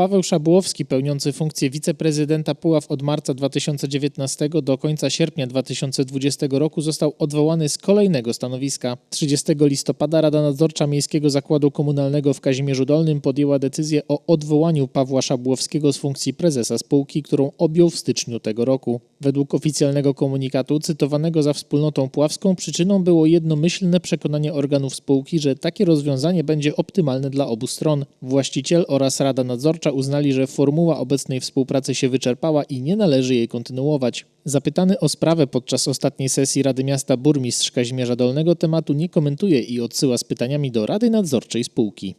Paweł Szabłowski, pełniący funkcję wiceprezydenta Puław od marca 2019 do końca sierpnia 2020 roku, został odwołany z kolejnego stanowiska. 30 listopada Rada Nadzorcza Miejskiego Zakładu Komunalnego w Kazimierzu Dolnym podjęła decyzję o odwołaniu Pawła Szabłowskiego z funkcji prezesa spółki, którą objął w styczniu tego roku. Według oficjalnego komunikatu cytowanego za wspólnotą puławską przyczyną było jednomyślne przekonanie organów spółki, że takie rozwiązanie będzie optymalne dla obu stron. Właściciel oraz Rada Nadzorcza uznali, że formuła obecnej współpracy się wyczerpała i nie należy jej kontynuować. Zapytany o sprawę podczas ostatniej sesji Rady Miasta burmistrz Kazimierza Dolnego tematu nie komentuje i odsyła z pytaniami do Rady Nadzorczej Spółki.